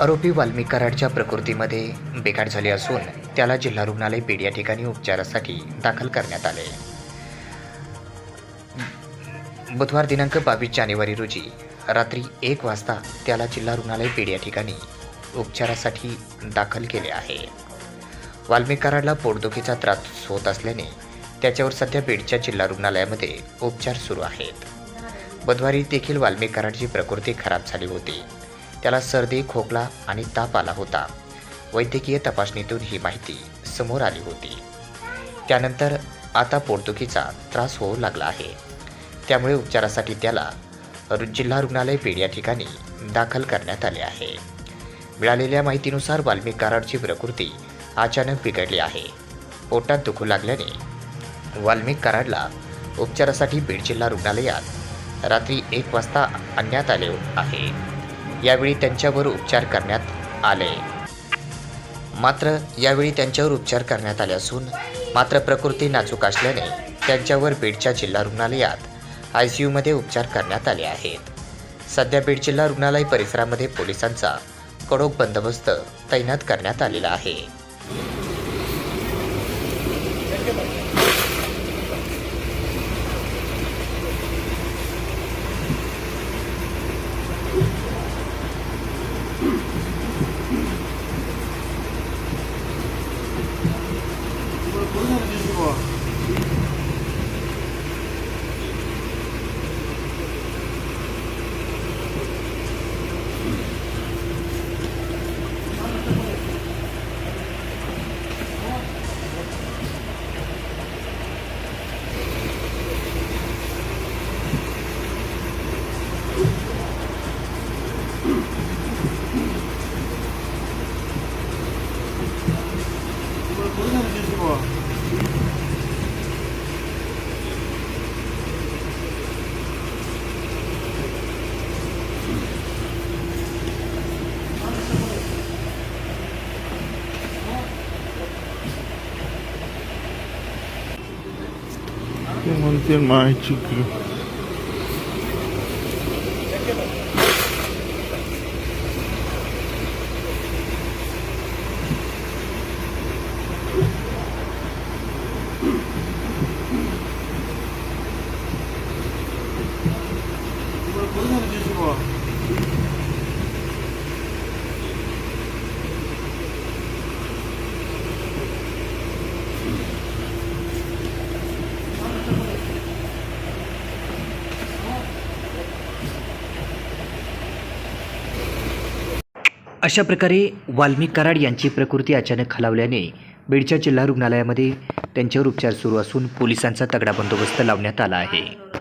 आरोपी वाल्मिक कराडच्या प्रकृतीमध्ये बिघाड झाली असून त्याला जिल्हा रुग्णालय बीड या ठिकाणी उपचारासाठी दाखल करण्यात आले. बुधवार दिनांक बावीस जानेवारी रोजी रात्री एक वाजता त्याला जिल्हा रुग्णालय बीड या ठिकाणी उपचारासाठी दाखल केले आहे. वाल्मिक कराडला पोटदुखीचा त्रास होत असल्याने त्याच्यावर सध्या बीडच्या जिल्हा रुग्णालयामध्ये उपचार सुरू आहेत. बुधवारी देखील वाल्मिक कराडची प्रकृती खराब झाली होती. त्याला सर्दी खोकला आणि ताप आला होता. वैद्यकीय तपासणीतून ही माहिती समोर आली होती. त्यानंतर आता पोटदुखीचा त्रास होऊ लागला आहे. त्यामुळे उपचारासाठी त्याला रु- जिल्हा रुग्णालय पेड या ठिकाणी दाखल करण्यात आले आहे. मिळालेल्या माहितीनुसार वाल्मिक कराडची प्रकृती अचानक बिघडली आहे. पोटात दुखू लागल्याने वाल्मिक कराडला उपचारासाठी बीड जिल्हा रुग्णालयात रात्री एक वाजता आणण्यात आले आहे. यावेळी त्यांच्यावर उपचार करण्यात आले. मात्र यावेळी त्यांच्यावर उपचार करण्यात आले असून मात्र प्रकृती नाजूक असल्याने त्यांच्यावर बीडच्या जिल्हा रुग्णालयात आय सी यूमध्ये उपचार करण्यात आले आहेत. सध्या बीड जिल्हा रुग्णालय परिसरामध्ये पोलिसांचा कडोक बंदोबस्त तैनात करण्यात आलेला आहे. pô. Tem matemática. की अशा प्रकारे वाल्मिक कराड यांची प्रकृती अचानक खालावल्याने बीडच्या जिल्हा रुग्णालयामध्ये त्यांच्यावर उपचार सुरू असून पोलिसांचा तगडा बंदोबस्त लावण्यात आला आहे.